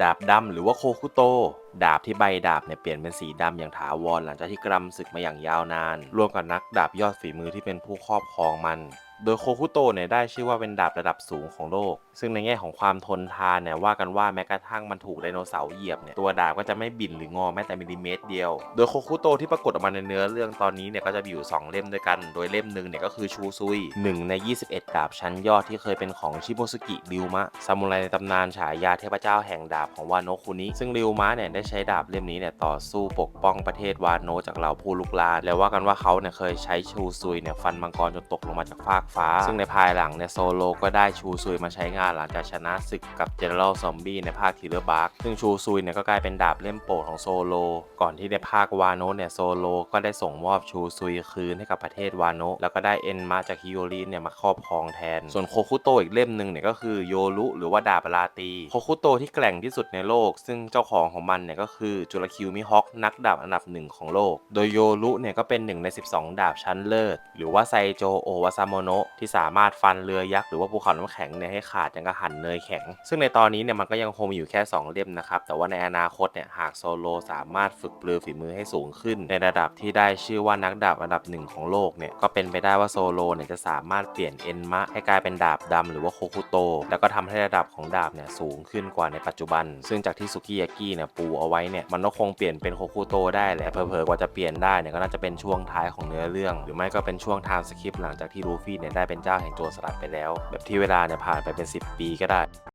ดาบดำหรือว่าโคคุโต ดาบที่ใบดาบเนี่ยเปลี่ยนเป็นสีดำอย่างถาวรหลังจากที่กรำศึกมาอย่างยาวนาน ร่วมกับนักดาบยอดฝีมือที่เป็นผู้ครอบครองมัน โดยโคคุโตเนี่ยได้ชื่อว่าเป็นดาบระดับสูงของโลก ซึ่งในแง่ของความทนทานเนี่ยว่ากันว่าแม้กระทั่งมันถูกไดโนเสาร์เหยียบเนี่ยตัวดาบก็จะไม่บินหรืองอแม้แต่มิลลิเมตรเดียว โดยโคคุโตที่ปรากฏออกมาในเนื้อเรื่องตอนนี้เนี่ยก็จะมีอยู่ 2 เล่มด้วยกัน โดยเล่มหนึ่งเนี่ยก็คือชูซุยหนึ่งใน 21 ดาบชั้นยอดที่เคยเป็นของชิโมสุกิริวมะซามูไรในตำนานฉายาเทพเจ้าแห่งดาบของวานโนคุนิซึ่งริวมะเนี่ยได้ใช้ดาบเล่มนี้เนี่ยต่อสู้ปกป้องประเทศวานโนะจากเหล่าผู้ลุกลานและว่ากันว่าเขาเนี่ยเคยใช้ชูซุยเนี่ยฟันมังกรจนตกลงมาจากฟากฟ้า ซึ่งในภายหลังเนี่ยโซโลก็ได้ชูซุยมาใช้งานหลังจากชนะศึกกับเจเนอเรลซอมบี้ในภาคทีเลอร์บาร์ซึ่งชูซุยเนี่ยก็กลายเป็นดาบเล่มโปรดของโซโล ก่อนที่ในภาควาโนะเนี่ยโซโลก็ได้ส่งมอบชูซุยคืนให้กับประเทศวาโนะแล้วก็ได้เอ็นมาจากฮิโอริเนี่ยมาครอบครองแทน ส่วนโคคุโตอีกเล่มหนึ่งเนี่ยก็คือโยรุหรือว่าดาบลาตีโคคุโตที่แกร่งที่สุดในโลก ซึ่งเจ้าของของมันเนี่ยก็คือจุลคิวมิฮอกนักดาบอันดับหนึ่งของโลก โดยโยรุเนี่ยก็เป็นหนึ่งใน 12 ดาบชั้นเลิศ หรือว่าไซโจโอวาซาโมโนะที่สามารถฟันเรือยักษ์หรือว่าภูเขาน้ำแข็งเนี่ยให้ขาดอย่างกระหั่นเนยแข็ง ซึ่งในตอนนี้เนี่ยมันก็ยังคงมีอยู่แค่ 2 เล่มนะครับ แต่ว่าในอนาคตเนี่ยหากโซโลสามารถฝึกปลือฝีมือให้สูงขึ้น ในระดับที่ได้ชื่อว่านักดาบอันดับหนึ่งของโลกเนี่ยก็เป็นไปได้ว่าโซโลเนี่ยจะสามารถเปลี่ยนเอ็นมะให้กลายเป็นดาบดำหรือว่าโคคุโต แล้วก็ทำให้ระดับของดาบเนี่ยสูงขึ้นกว่าในปัจจุบัน ซึ่งจากที่สุกิยากิเนี่ยปูเอาไว้เนี่ยมันก็คงเปลี่ยนเป็นโคคุโตได้แหละเผลอๆกว่าจะเปลี่ยนได้เนี่ยก็น่าจะเป็นช่วงท้ายของเนื้อเรื่อง หรือไม่ก็เป็นช่วงไทม์สคริปต์หลังจากที่ลูฟี่เนี่ยได้เป็นเจ้าแห่งโจรสลัดไปแล้ว แบบที่เวลาเนี่ยผ่านไปเป็น 10 ปีก็ได้